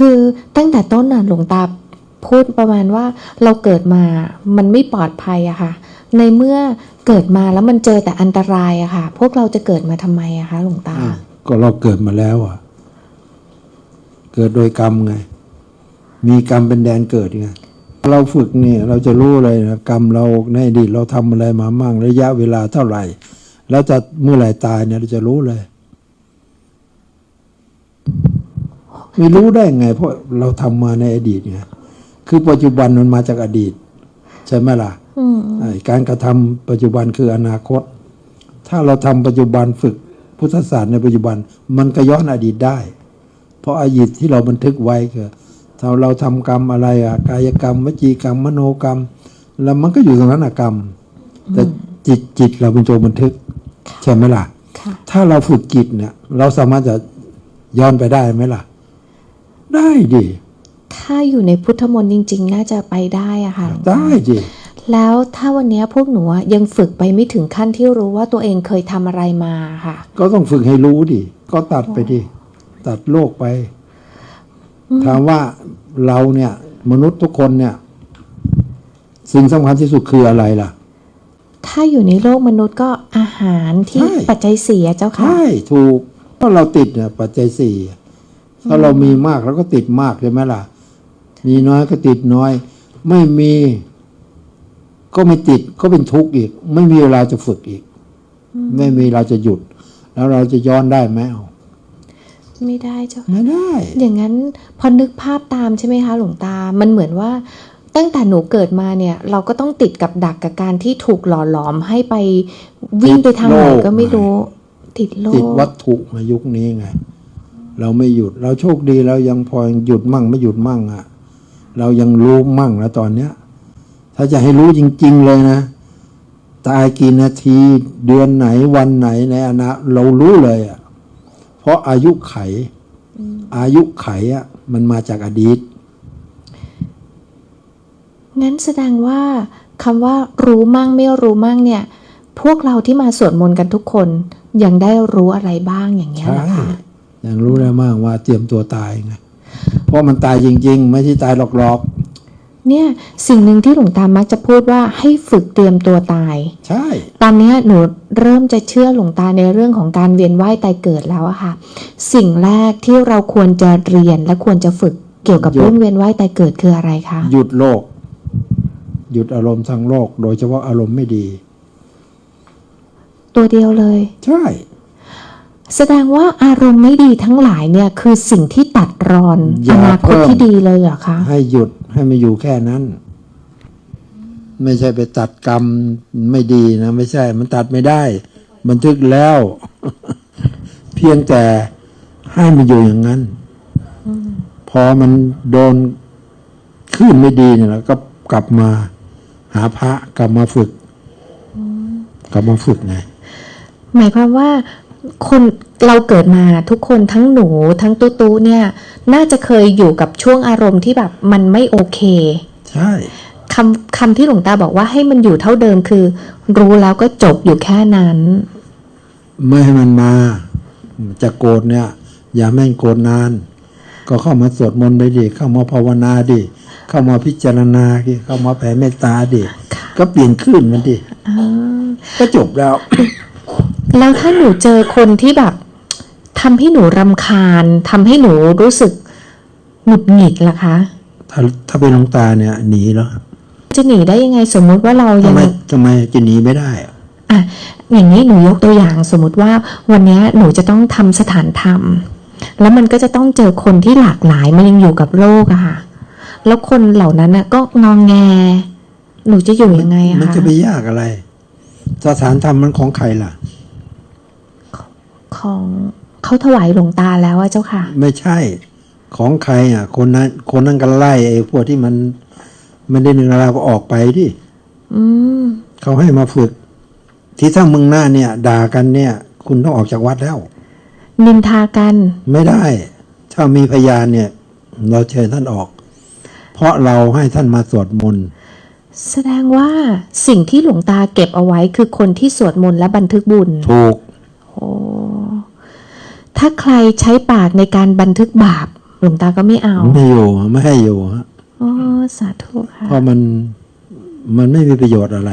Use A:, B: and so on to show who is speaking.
A: คือตั้งแต่ต้นน่ะหลวงตาพูดประมาณว่าเราเกิดมามันไม่ปลอดภัยอะค่ะ ในเมื่อเกิดมาแล้วมันเจอแต่อันตรายอะค่ะ พวกเราจะเกิดมาทำไมอะคะหลวงตา
B: ก็เราเกิดมาแล้วอะเกิดโดยกรรมไง มีกรรมเป็นแดนเกิดไงเราฝึกเนี่ยเราจะรู้เลยนะกรรมเราในอดีตเราทำอะไรมามั่งระยะเวลาเท่าไหร่ แล้วจะเมื่อไหร่ตายเนี่ยเราจะรู้เลย ไม่รู้ได้ไง เพราะเราทำมาในอดีตไงคือปัจจุบันมันมาจากอดีต ใช่ไหมล่ะ
A: อืม
B: ไอ้การกระทำปัจจุบันคืออนาคต ถ้าเราทำปัจจุบันฝึกพุทธศาสตร์ในปัจจุบัน มันก็ย้อนอดีตได้ เพราะอดีตที่เราบันทึกไว้คือถ้าเราทำกรรมอะไรอะกายกรรมวจีกรรม มโนกรรม แล้วมันก็อยู่ตรงนั้นอะกรรม แต่จิตจิตเราเป็นตัวบันทึก ใช่ไหมล่ะ
A: ค่ะ
B: ถ้าเราฝึกจิตเนี่ย เราสามารถจะย้อนไปได้ไหมล่ะ ได้ดิ
A: ถ้าอยู่ในพุทธมนต์จริง ๆ น่าจะไปได้อะค่ะหลวงตา
B: ได้ดิ
A: แล้วถ้าวันเนี้ยพวกหนูอะยังฝึกไปไม่ถึงขั้นที่รู้ว่าตัวเองเคยทำอะไรมาค่ะ
B: ก็ต้องฝึกให้รู้ดิ ก็ตัดไปดิ ตัดโลกไป ถามว่าเราเนี่ย มนุษย์ทุกคนเนี่ย สิ่งสำคัญที่สุดคืออะไรล่ะ
A: ถ้าอยู่ในโลกมนุษย์ก็อาหารที่
B: ใช่
A: ปัจจัยเสียเจ้าค่ะ
B: ใช่ ถูกเพราะเราติดเนี่ยปัจจัยสี่ ถ้าเรามีมากเราก็ติดมากใช่ไหมล่ะ มีน้อยก็ติดน้อย ไม่มีก็ไม่ติดก็เป็นทุกข์อีก ไม่มีเวลาจะฝึกอีก ไม่มีเราจะหยุด แล้วเราจะย้อนได้ไหมเอา
A: ไม่ได้เจ้าค่ะ
B: ไม่ได้
A: อย่างนั้นพอนึกภาพตามใช่ไหมคะหลวงตา มันเหมือนว่าตั้งแต่หนูเกิดมาเนี่ย เราก็ต้องติดกับดักกับการที่ถูกหล่อหลอมให้ไปวิ่งไปทางไหนก็ไม่รู้ ติดโล
B: ติด
A: ก
B: วัตถุมายุคนี้ไง เราไม่หยุด เราโชคดีเรายังพอหยุดมั่งไม่หยุดมั่งอะ่ะเรายังรู้มั่งแล้วตอนเนี้ย ถ้าจะให้รู้จริง ๆ เลยนะ ตายกี่นาทีเดือนไหนวันไหนในอนาเรารู้เลยอะ่ะเพราะอายุไข อายุไขอะ่ะมันมาจากอดีต
A: งั้นแสดงว่าคำว่ารู้มั่งไม่รู้มั่งเนี่ย พวกเราที่มาสวดมนต์กันทุกคนยังได้รู้อะไรบ้างอย่างเงี้ย
B: ใช่
A: นะคะ
B: ยังรู้ได้มากว่าเตรียมตัวตายไงเพราะมันตายจริง ๆ ไม่ใช่ตายหลอก
A: เนี่ยสิ่งหนึ่งที่หลวงตามักจะพูดว่าให้ฝึกเตรียมตัวตาย
B: ๆใช่
A: ตอนเนี้ยหนูเริ่มจะเชื่อหลวงตาในเรื่องของการเวียนว่ายตายเกิดแล้วอะค่ะ สิ่งแรกที่เราควรจะเรียนและควรจะฝึกเกี่ยวกับเรื่องเวียนว่ายตายเกิดคืออะไรคะ
B: หยุดโลก หยุดอารมณ์ทางโลก โดยเฉพาะอารมณ์ไม่ดี
A: ตัวเดียวเลย
B: ใช่
A: แสดงว่าอารมณ์ไม่ดีทั้งหลายเนี่ยคือสิ่งที่ตัดรอนอนาคตที่ดีเลยเหรอคะ
B: ให้หยุดให้มาอยู่แค่นั้น ไม่ใช่ไปตัดกรรมไม่ดีนะ ไม่ใช่ มันตัดไม่ได้ บันทึกแล้ว เพียงแต่ให้มาอยู่อย่างนั้นพอมันโดนขึ้นไม่ดีเนี่ยแล้วก็กลับมาหาพระกลับมาฝึกกลับมาฝึกไง
A: หมายความว่า คนเราเกิดมาทุกคนทั้งหนูทั้งตู้ตู้เนี่ย น่าจะเคยอยู่กับช่วงอารมณ์ที่แบบมันไม่โอเค
B: ใช่
A: คำคำที่หลวงตาบอกว่าให้มันอยู่เท่าเดิมคือ รู้แล้วก็จบอยู่แค่นั้น
B: ไม่ให้มันมา จะโกรธเนี่ย อย่าแม่งโกรธนาน ก็เข้ามาสวดมนต์ไปดิเข้ามาภาวนาดิเข้ามาพิจารณาดิเข้ามาแผ่เมตตาดิก็เปลี่ยนคลื่นมันดิ
A: อ่า
B: ก็จบแล้ว
A: แล้วถ้าหนูเจอคนที่แบบทำให้หนูรำคาญทำให้หนูรู้สึกหงุดหงิดล่ะคะ
B: ถ้าถ้าเป็นหลวงตาเนี่ยหนีแล้ว
A: จะหนีได้ยังไงสมมุติว่าเรายั
B: ทำ
A: ง
B: ไมทำไมจะหนีไม่ได้อะ
A: อะอย่างนี้หนูยกตัวอย่างสมมติว่าวันนี้หนูจะต้องทำสถานธรรม แล้วมันก็จะต้องเจอคนที่หลากหลายมันยังอยู่กับโลกอะค่ะ แล้วคนเหล่านั้นน่ะก็งองแง หนูจะอยู่ยังไงอะ
B: มัน
A: คะ
B: จะไปยากอะไร สถานธรรมมันของใครล่ะ
A: ของเขาถวายหลวงตาแล้วอะเจ้าค่ะ
B: ไม่ใช่ของใครอะ คนนั้น คนนั้นก็ไล่ไอ้พวกที่มันมันได้หนึ่งราก็ออกไปดิ
A: อืม
B: เขาให้มาฝึก ที่ถ้ามึงหน้าเนี่ย ด่ากันเนี่ย คุณต้องออกจากวัดแล้ว
A: นินทากัน
B: ไม่ได้ ถ้ามีพยานเนี่ย เราเชิญท่านออก เพราะเราให้ท่านมาสวดมนต์
A: แสดงว่าสิ่งที่หลวงตาเก็บเอาไว้คือคนที่สวดมนต์และบันทึกบุญ
B: ถูก
A: โอ้ ถ้าใครใช้ปากในการบันทึกบาปหลวงตาก็ไม่เอา
B: ไม่อยู่ไม่ให้อยู่ฮะ
A: อ๋อสาธุค่ะ
B: เพราะมันมันไม่มีประโยชน์อะไร